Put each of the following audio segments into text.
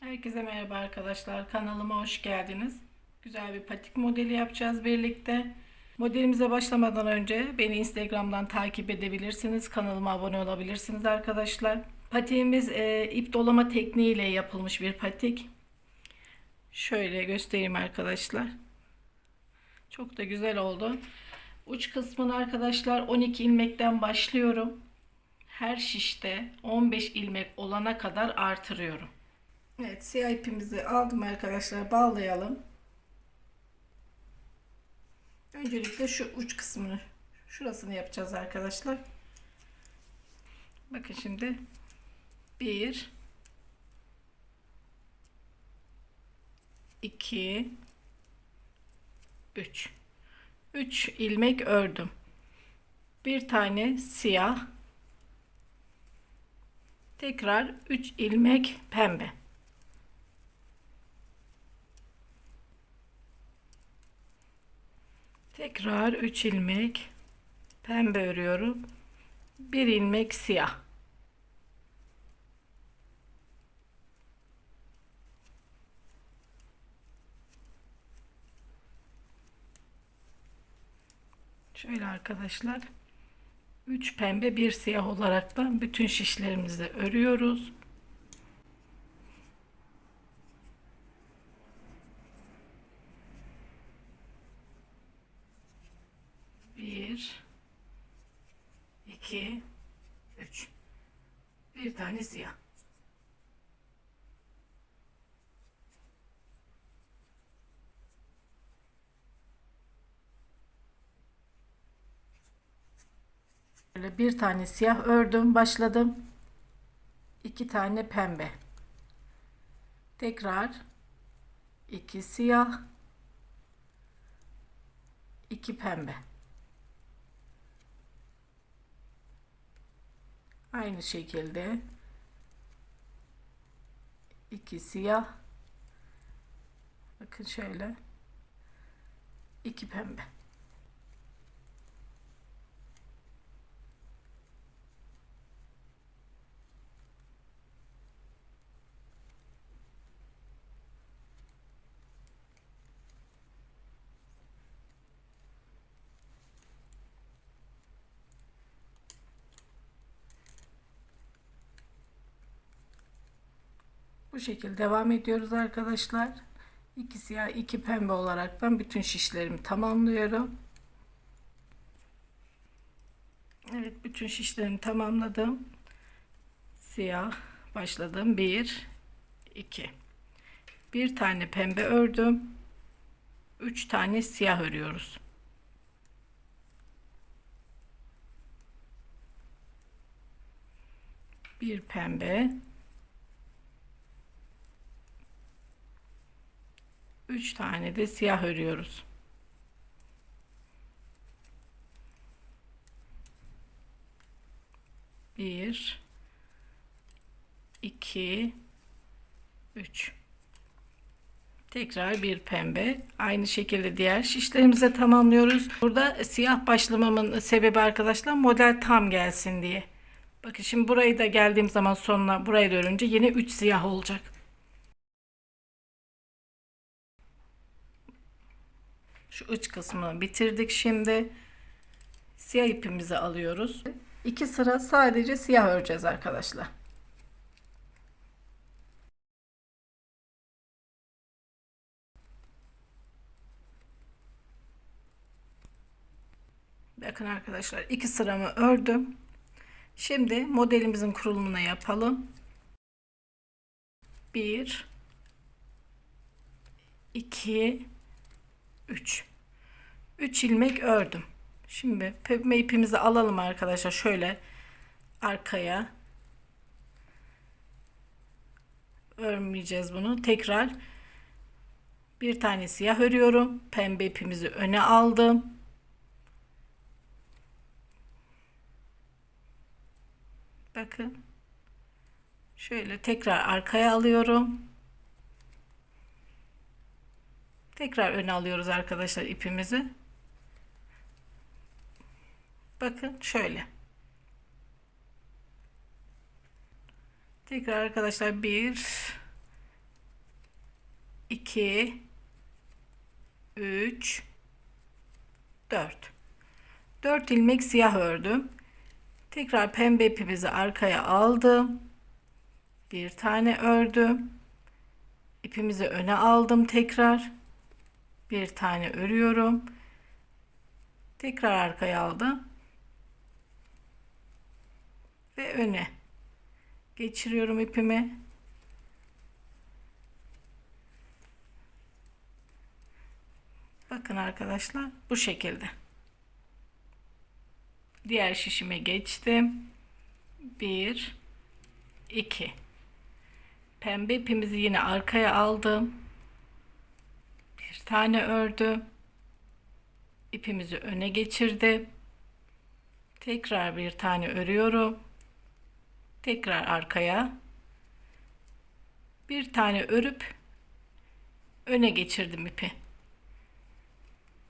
Herkese merhaba arkadaşlar. Kanalıma hoş geldiniz. Güzel bir patik modeli yapacağız birlikte. Modelimize başlamadan önce beni Instagram'dan takip edebilirsiniz. Kanalıma abone olabilirsiniz arkadaşlar. Patiğimiz e, ip dolama tekniğiyle yapılmış bir patik. Şöyle göstereyim arkadaşlar. Çok da güzel oldu. Uç kısmını arkadaşlar 12 ilmekten başlıyorum. Her şişte 15 ilmek olana kadar artırıyorum. Evet siyah ipimizi aldım arkadaşlar bağlayalım. Öncelikle şu uç kısmını şurasını yapacağız arkadaşlar. Bakın şimdi 1 2 3 3 ilmek ördüm. Bir tane siyah tekrar 3 ilmek pembe. Tekrar 3 ilmek pembe örüyorum. 1 ilmek siyah. Şöyle arkadaşlar 3 pembe 1 siyah olarak da bütün şişlerimizi örüyoruz. 2, 3. Bir tane siyah. Böyle bir tane siyah ördüm, başladım. İki tane pembe. Tekrar iki siyah, iki pembe. Aynı şekilde. İki siyah. Bakın şöyle. İki pembe Bu şekilde devam ediyoruz arkadaşlar. İki siyah, iki pembe olaraktan bütün şişlerimi tamamlıyorum. Evet, bütün şişlerimi tamamladım. Siyah başladım. Bir, iki. Bir tane pembe ördüm. Üç tane siyah örüyoruz. Bir pembe, 3 tane de siyah örüyoruz. Bir, iki, üç. Tekrar bir pembe. Aynı şekilde diğer şişlerimize tamamlıyoruz. Burada siyah başlamamın sebebi arkadaşlar model tam gelsin diye. Bakın şimdi burayı da geldiğim zaman sonuna burayı da örünce yine 3 siyah olacak. Şu uç kısmını bitirdik şimdi. Siyah ipimizi alıyoruz. İki sıra sadece siyah öreceğiz arkadaşlar. Bakın arkadaşlar iki sıramı ördüm. Şimdi modelimizin kurulumunu yapalım. 1 2 3 3 ilmek ördüm. Şimdi pembe ipimizi alalım arkadaşlar şöyle arkaya örmeyeceğiz bunu. Tekrar bir tane siyah örüyorum. Pembe ipimizi öne aldım. Bakın. Şöyle tekrar arkaya alıyorum. Tekrar öne alıyoruz arkadaşlar ipimizi. Bakın şöyle. Tekrar arkadaşlar bir 2 3 4 4 ilmek siyah ördüm. Tekrar pembe ipimizi arkaya aldım. Bir tane ördüm. İpimizi öne aldım tekrar. Bir tane örüyorum. Tekrar arkaya aldım. Ve öne geçiriyorum ipimi. Bakın arkadaşlar bu şekilde. Diğer şişime geçtim. 1 2 Pembe ipimizi yine arkaya aldım. Bir tane ördüm. İpimizi öne geçirdim. Tekrar bir tane örüyorum. Tekrar arkaya. Bir tane örüp öne geçirdim ipi.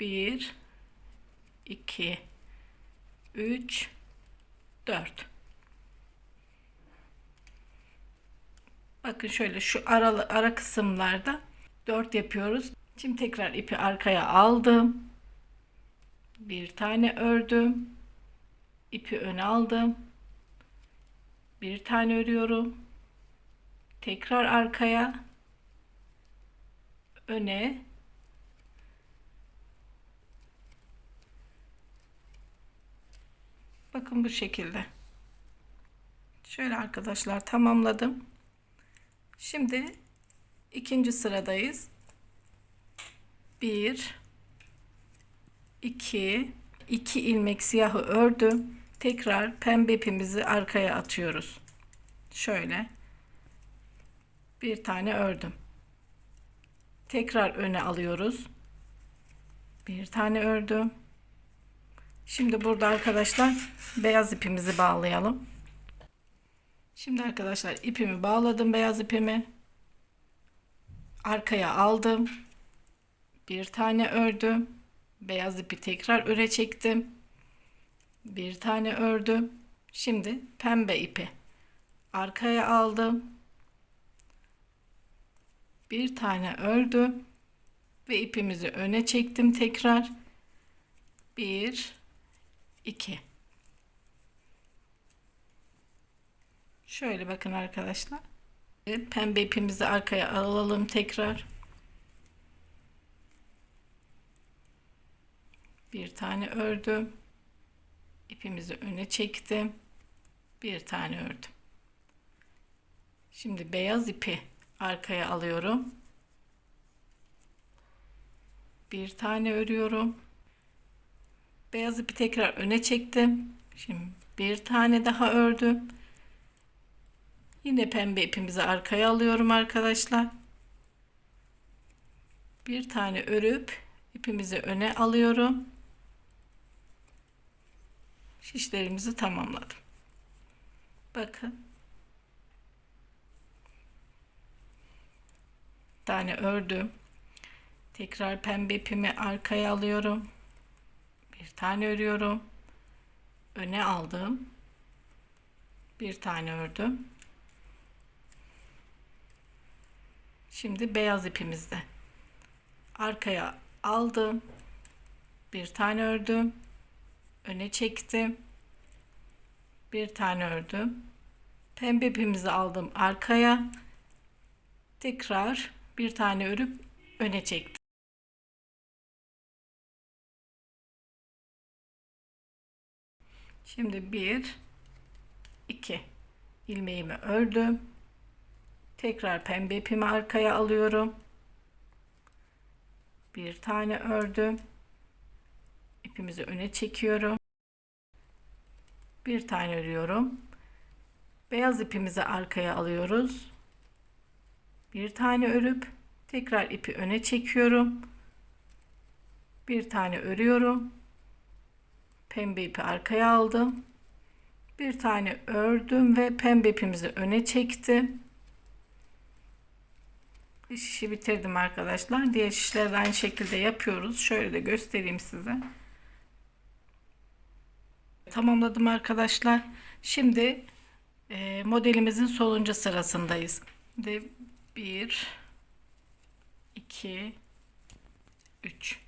1 2 3 4 Bakın şöyle şu aralı ara kısımlarda 4 yapıyoruz. Şimdi tekrar ipi arkaya aldım. Bir tane ördüm. İpi öne aldım. Bir tane örüyorum. Tekrar arkaya öne Bakın bu şekilde. Şöyle arkadaşlar tamamladım. Şimdi ikinci sıradayız. 1 2 2 ilmek siyahı ördüm. Tekrar pembe ipimizi arkaya atıyoruz. Şöyle bir tane ördüm. Tekrar öne alıyoruz. Bir tane ördüm. Şimdi burada arkadaşlar beyaz ipimizi bağlayalım. Şimdi arkadaşlar ipimi bağladım beyaz ipimi. Arkaya aldım. Bir tane ördüm. Beyaz ipi tekrar öre çektim. Bir tane ördüm. Şimdi pembe ipi arkaya aldım. Bir tane ördüm ve ipimizi öne çektim tekrar. Bir 2 Şöyle bakın arkadaşlar. Pembe ipimizi arkaya alalım tekrar. Bir tane ördüm. İpimizi öne çektim. Bir tane ördüm. Şimdi beyaz ipi arkaya alıyorum. Bir tane örüyorum. Beyaz ipi tekrar öne çektim. Şimdi bir tane daha ördüm. Yine pembe ipimizi arkaya alıyorum arkadaşlar. Bir tane örüp ipimizi öne alıyorum. Şişlerimizi tamamladım. Bakın. Tane ördüm. Tekrar pembe ipimi arkaya alıyorum. Bir tane örüyorum. Öne aldım. Bir tane ördüm. Şimdi beyaz ipimizde. Arkaya aldım. Bir tane ördüm öne çektim bir tane ördüm pembe ipimizi aldım arkaya tekrar bir tane örüp öne çektim Şimdi bir, iki ilmeğimi ördüm. Tekrar pembe ipimi arkaya alıyorum. Bir tane ördüm. İpimizi öne çekiyorum. Bir tane örüyorum. Beyaz ipimizi arkaya alıyoruz. Bir tane örüp tekrar ipi öne çekiyorum. Bir tane örüyorum pembe ipi arkaya aldım. Bir tane ördüm ve pembe ipimizi öne çektim. Bir şişi bitirdim arkadaşlar. Diğer şişleri aynı şekilde yapıyoruz. Şöyle de göstereyim size. Tamamladım arkadaşlar. Şimdi e, modelimizin sonuncu sırasındayız. Şimdi 1 2 3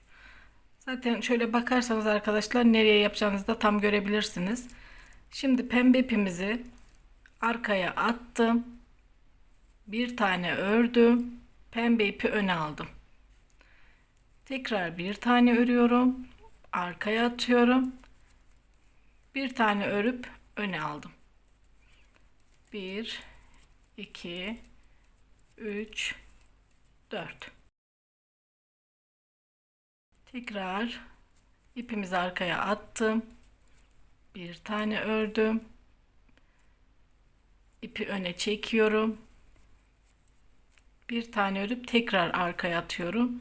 Zaten şöyle bakarsanız arkadaşlar nereye yapacağınızı da tam görebilirsiniz. Şimdi pembe ipimizi arkaya attım. Bir tane ördüm. Pembe ipi öne aldım. Tekrar bir tane örüyorum. Arkaya atıyorum. Bir tane örüp öne aldım. 1 2 3 4 Tekrar ipimizi arkaya attım. Bir tane ördüm. İpi öne çekiyorum. Bir tane örüp tekrar arkaya atıyorum.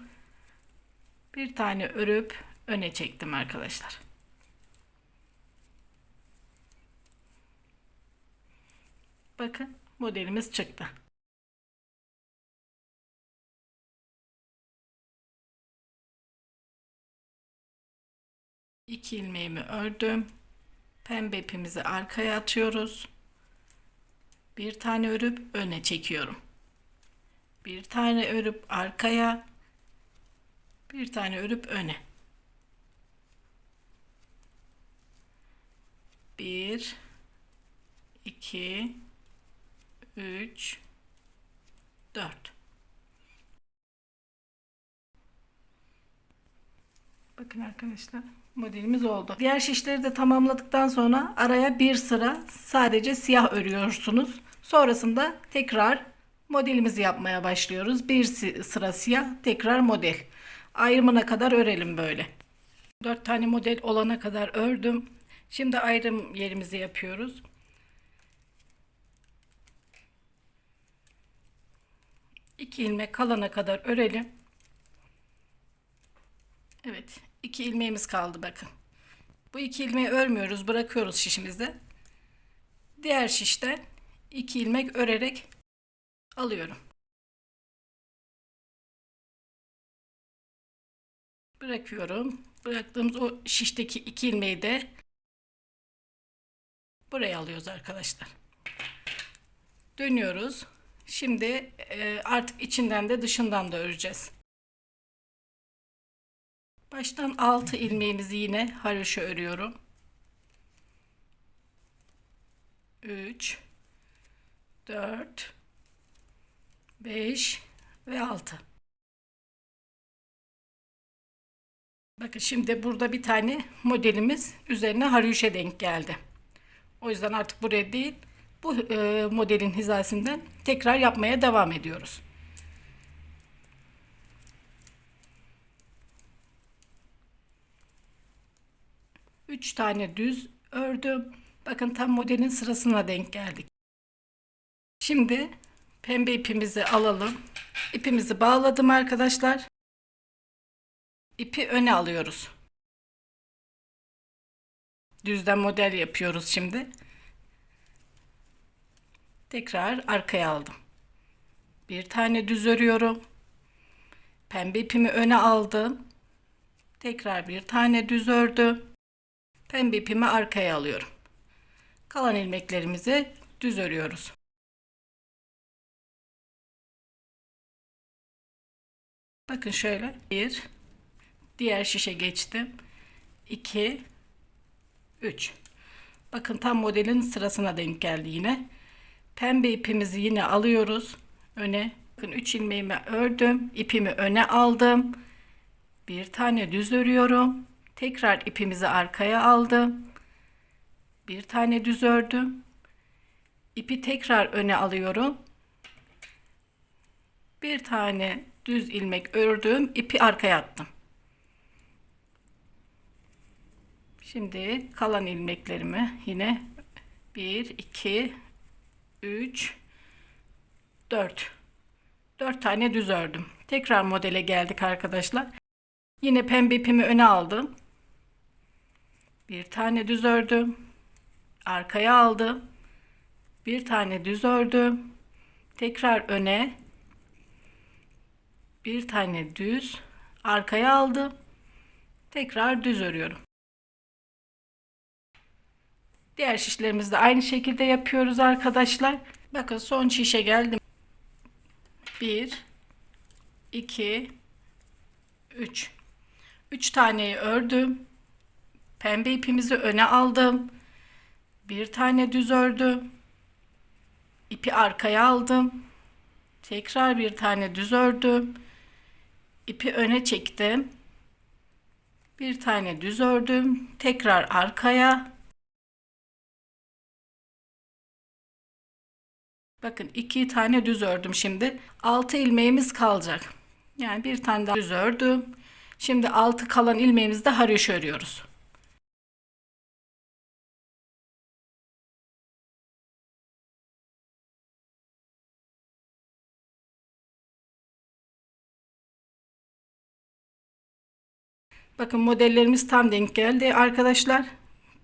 Bir tane örüp öne çektim arkadaşlar. Bakın modelimiz çıktı. İki ilmeğimi ördüm. Pembe ipimizi arkaya atıyoruz. Bir tane örüp öne çekiyorum. Bir tane örüp arkaya. Bir tane örüp öne. Bir, iki, üç, dört. Bakın arkadaşlar modelimiz oldu. Diğer şişleri de tamamladıktan sonra araya bir sıra sadece siyah örüyorsunuz. Sonrasında tekrar modelimizi yapmaya başlıyoruz. Bir sıra siyah tekrar model. Ayrımına kadar örelim böyle. 4 tane model olana kadar ördüm. Şimdi ayrım yerimizi yapıyoruz. İki ilmek kalana kadar örelim. Evet, iki ilmeğimiz kaldı bakın. Bu iki ilmeği örmüyoruz, bırakıyoruz şişimizde. Diğer şişten iki ilmek örerek alıyorum. Bırakıyorum. Bıraktığımız o şişteki iki ilmeği de buraya alıyoruz arkadaşlar. Dönüyoruz. Şimdi e, artık içinden de dışından da öreceğiz. Baştan 6 ilmeğimizi yine haroşa örüyorum. 3 4 5 ve 6 Bakın şimdi burada bir tane modelimiz üzerine haroşa denk geldi. O yüzden artık buraya değil bu e, modelin hizasından tekrar yapmaya devam ediyoruz. Üç tane düz ördüm. Bakın tam modelin sırasına denk geldik. Şimdi pembe ipimizi alalım. İpimizi bağladım arkadaşlar. İpi öne alıyoruz. Düzden model yapıyoruz şimdi. Tekrar arkaya aldım. Bir tane düz örüyorum. Pembe ipimi öne aldım. Tekrar bir tane düz ördüm. Pembe ipimi arkaya alıyorum. Kalan ilmeklerimizi düz örüyoruz. Bakın şöyle. Bir. Diğer şişe geçtim. 2 3 Bakın tam modelin sırasına denk geldi yine. Pembe ipimizi yine alıyoruz öne. Bakın 3 ilmeğimi ördüm. ipimi öne aldım. Bir tane düz örüyorum. Tekrar ipimizi arkaya aldım. Bir tane düz ördüm. İpi tekrar öne alıyorum. Bir tane düz ilmek ördüm. ipi arkaya attım. Şimdi kalan ilmeklerimi yine 1 2 3 4 4 tane düz ördüm. Tekrar modele geldik arkadaşlar. Yine pembe ipimi öne aldım. Bir tane düz ördüm. Arkaya aldım. Bir tane düz ördüm. Tekrar öne. Bir tane düz. Arkaya aldım. Tekrar düz örüyorum. Diğer şişlerimizi de aynı şekilde yapıyoruz arkadaşlar. Bakın son şişe geldim. 1 2 3 3 taneyi ördüm. Pembe ipimizi öne aldım. Bir tane düz ördüm. İpi arkaya aldım. Tekrar bir tane düz ördüm. İpi öne çektim. Bir tane düz ördüm. Tekrar arkaya. Bakın iki tane düz ördüm şimdi. Altı ilmeğimiz kalacak. Yani bir tane daha düz ördüm. Şimdi altı kalan ilmeğimizde haroşa örüyoruz. Bakın modellerimiz tam denk geldi arkadaşlar.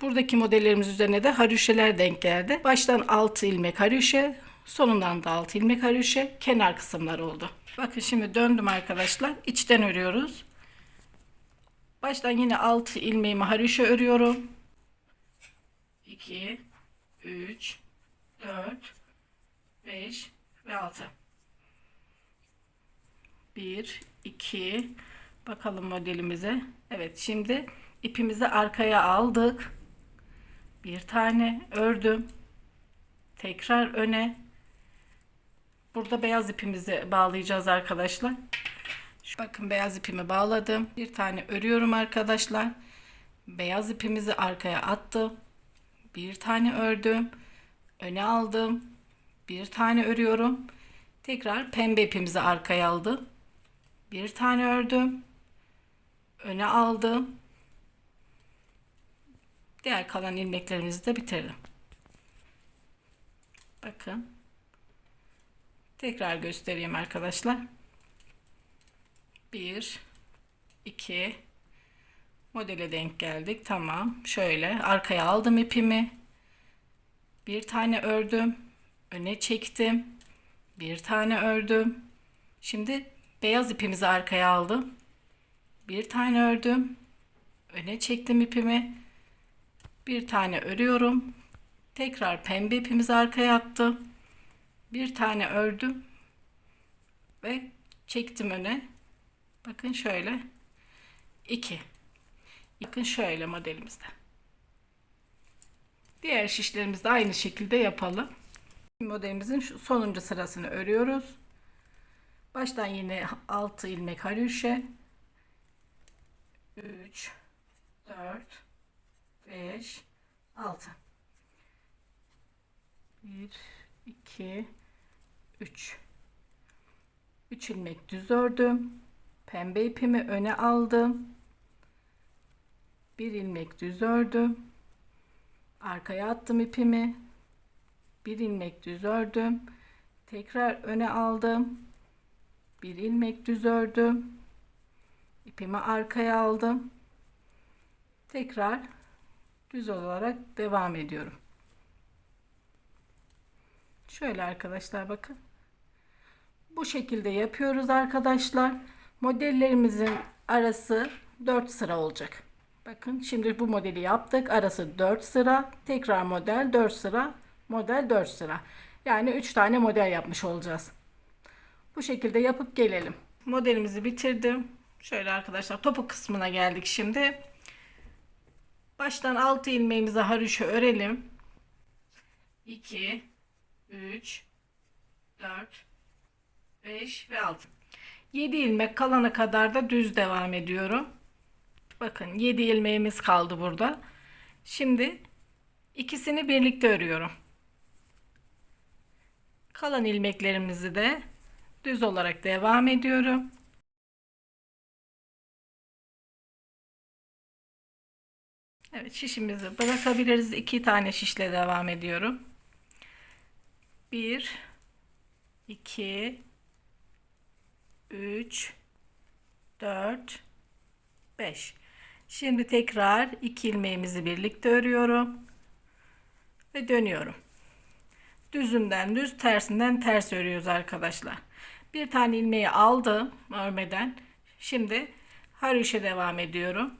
Buradaki modellerimiz üzerine de haroşeler denk geldi. Baştan 6 ilmek haroşe, sonundan da 6 ilmek haroşe, kenar kısımlar oldu. Bakın şimdi döndüm arkadaşlar. İçten örüyoruz. Baştan yine 6 ilmeğimi haroşa örüyorum. 2 3 4 5 ve 6 1 2 bakalım modelimize. Evet şimdi ipimizi arkaya aldık. Bir tane ördüm. Tekrar öne. Burada beyaz ipimizi bağlayacağız arkadaşlar. Şu bakın beyaz ipimi bağladım. Bir tane örüyorum arkadaşlar. Beyaz ipimizi arkaya attım. Bir tane ördüm. Öne aldım. Bir tane örüyorum. Tekrar pembe ipimizi arkaya aldım. Bir tane ördüm. Öne aldım. Diğer kalan ilmeklerimizi de bitirdim. Bakın. Tekrar göstereyim arkadaşlar. 1 2 modele denk geldik. Tamam. Şöyle arkaya aldım ipimi. Bir tane ördüm. Öne çektim. Bir tane ördüm. Şimdi beyaz ipimizi arkaya aldım. Bir tane ördüm. Öne çektim ipimi. Bir tane örüyorum. Tekrar pembe ipimizi arkaya attım. Bir tane ördüm. Ve çektim öne. Bakın şöyle. 2. Bakın şöyle modelimizde. Diğer şişlerimizi de aynı şekilde yapalım. Modelimizin şu sonuncu sırasını örüyoruz. Baştan yine 6 ilmek haroşa. 3 4 5 6 1 2 3 3 ilmek düz ördüm. Pembe ipimi öne aldım. Bir ilmek düz ördüm. Arkaya attım ipimi. Bir ilmek düz ördüm. Tekrar öne aldım. Bir ilmek düz ördüm. İpimi arkaya aldım. Tekrar düz olarak devam ediyorum. Şöyle arkadaşlar bakın. Bu şekilde yapıyoruz arkadaşlar. Modellerimizin arası 4 sıra olacak. Bakın şimdi bu modeli yaptık. Arası 4 sıra. Tekrar model 4 sıra. Model 4 sıra. Yani 3 tane model yapmış olacağız. Bu şekilde yapıp gelelim. Modelimizi bitirdim. Şöyle arkadaşlar topuk kısmına geldik şimdi. Baştan 6 ilmeğimizi haroşa örelim. 2 3 4 5 ve 6. 7 ilmek kalana kadar da düz devam ediyorum. Bakın 7 ilmeğimiz kaldı burada. Şimdi ikisini birlikte örüyorum. Kalan ilmeklerimizi de düz olarak devam ediyorum. Evet şişimizi bırakabiliriz. İki tane şişle devam ediyorum. Bir, iki, üç, dört, beş. Şimdi tekrar iki ilmeğimizi birlikte örüyorum. Ve dönüyorum. Düzünden düz, tersinden ters örüyoruz arkadaşlar. Bir tane ilmeği aldım örmeden. Şimdi haroşa devam ediyorum.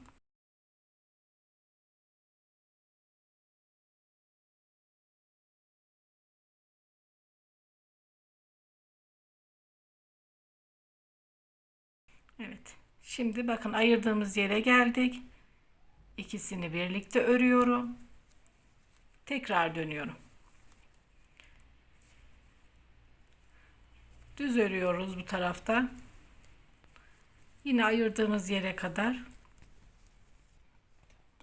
Şimdi bakın ayırdığımız yere geldik. İkisini birlikte örüyorum. Tekrar dönüyorum. Düz örüyoruz bu tarafta. Yine ayırdığımız yere kadar.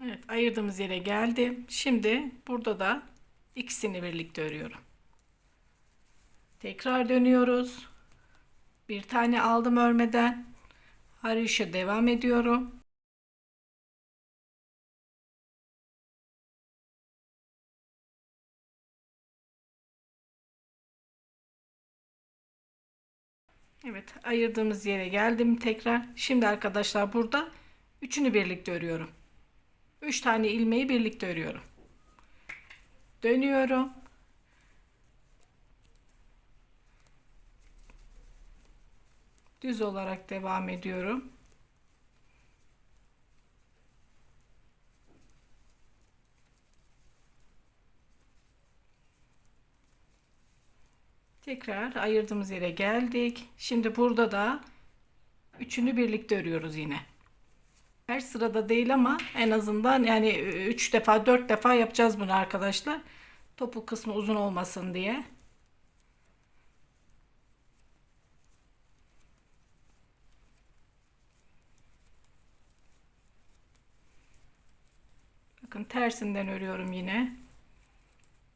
Evet, ayırdığımız yere geldim. Şimdi burada da ikisini birlikte örüyorum. Tekrar dönüyoruz. Bir tane aldım örmeden. Haroşa devam ediyorum. Evet, ayırdığımız yere geldim tekrar. Şimdi arkadaşlar burada üçünü birlikte örüyorum. Üç tane ilmeği birlikte örüyorum. Dönüyorum. Düz olarak devam ediyorum. Tekrar ayırdığımız yere geldik. Şimdi burada da üçünü birlikte örüyoruz yine. Her sırada değil ama en azından yani 3 defa 4 defa yapacağız bunu arkadaşlar. Topuk kısmı uzun olmasın diye. Bakın tersinden örüyorum yine.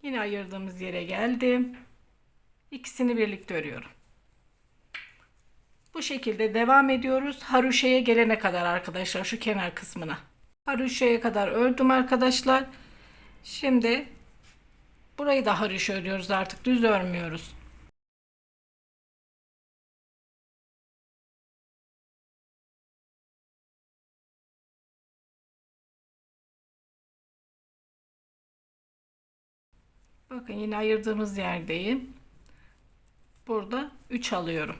Yine ayırdığımız yere geldim. İkisini birlikte örüyorum. Bu şekilde devam ediyoruz. Haruşeye gelene kadar arkadaşlar şu kenar kısmına. Haruşeye kadar ördüm arkadaşlar. Şimdi burayı da haruş örüyoruz artık düz örmüyoruz. Bakın yine ayırdığımız yerdeyim. Burada 3 alıyorum.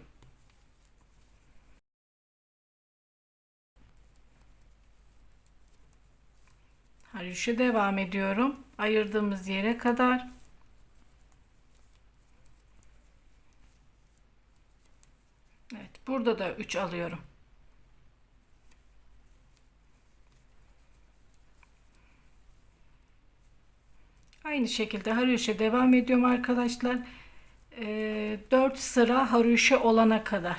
Haroşa devam ediyorum. Ayırdığımız yere kadar. Evet, burada da 3 alıyorum. Aynı şekilde haroşa devam ediyorum arkadaşlar. Ee, 4 sıra haroşa olana kadar.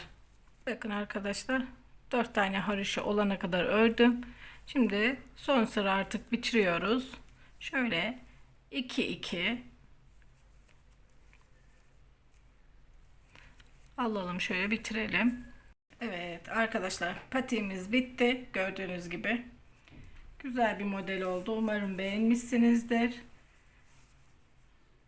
Bakın arkadaşlar 4 tane haroşa olana kadar ördüm. Şimdi son sıra artık bitiriyoruz. Şöyle 2 2 alalım şöyle bitirelim. Evet arkadaşlar patiğimiz bitti. Gördüğünüz gibi. Güzel bir model oldu. Umarım beğenmişsinizdir.